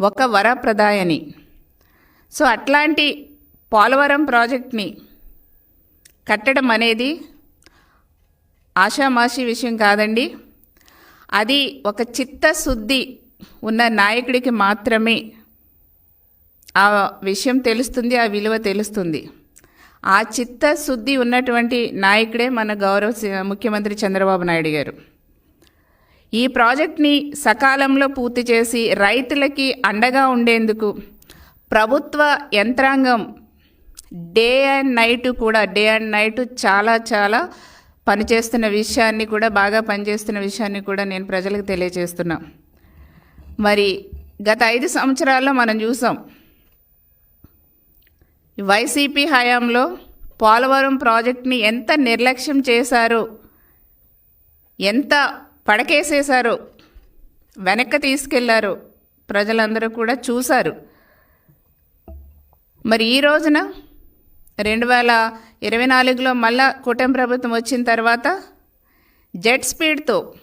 ఒక వరప్రదాయని. సో అట్లాంటి పోలవరం ప్రాజెక్ట్ని కట్టడం అనేది ఆషామాషి విషయం కాదండి. అది ఒక చిత్తశుద్ధి ఉన్న నాయకుడికి మాత్రమే ఆ విషయం తెలుస్తుంది ఆ విలువ తెలుస్తుంది. ఆ చిత్తశుద్ధి ఉన్నటువంటి నాయకుడే మన గౌరవ ముఖ్యమంత్రి చంద్రబాబు నాయుడు గారు. ఈ ప్రాజెక్ట్ని సకాలంలో పూర్తి చేసి రైతులకి అండగా ఉండేందుకు ప్రభుత్వ యంత్రాంగం డే అండ్ నైట్ కూడా డే అండ్ నైట్ చాలా చాలా పనిచేస్తున్న విషయాన్ని కూడా బాగా పనిచేస్తున్న విషయాన్ని కూడా నేను ప్రజలకు తెలియజేస్తున్నా. మరి గత ఐదు సంవత్సరాల్లో మనం చూసాం వైసీపీ హయాంలో పోలవరం ప్రాజెక్ట్ని ఎంత నిర్లక్ష్యం చేశారో ఎంత పడకేసేశారు. వెనక్కి తీసుకెళ్ళారు. ప్రజలందరూ కూడా చూశారు. మరి ఈ రోజున రెండు వేల ఇరవై నాలుగులో మళ్ళా కూటమి ప్రభుత్వం వచ్చిన తర్వాత జెట్ స్పీడ్తో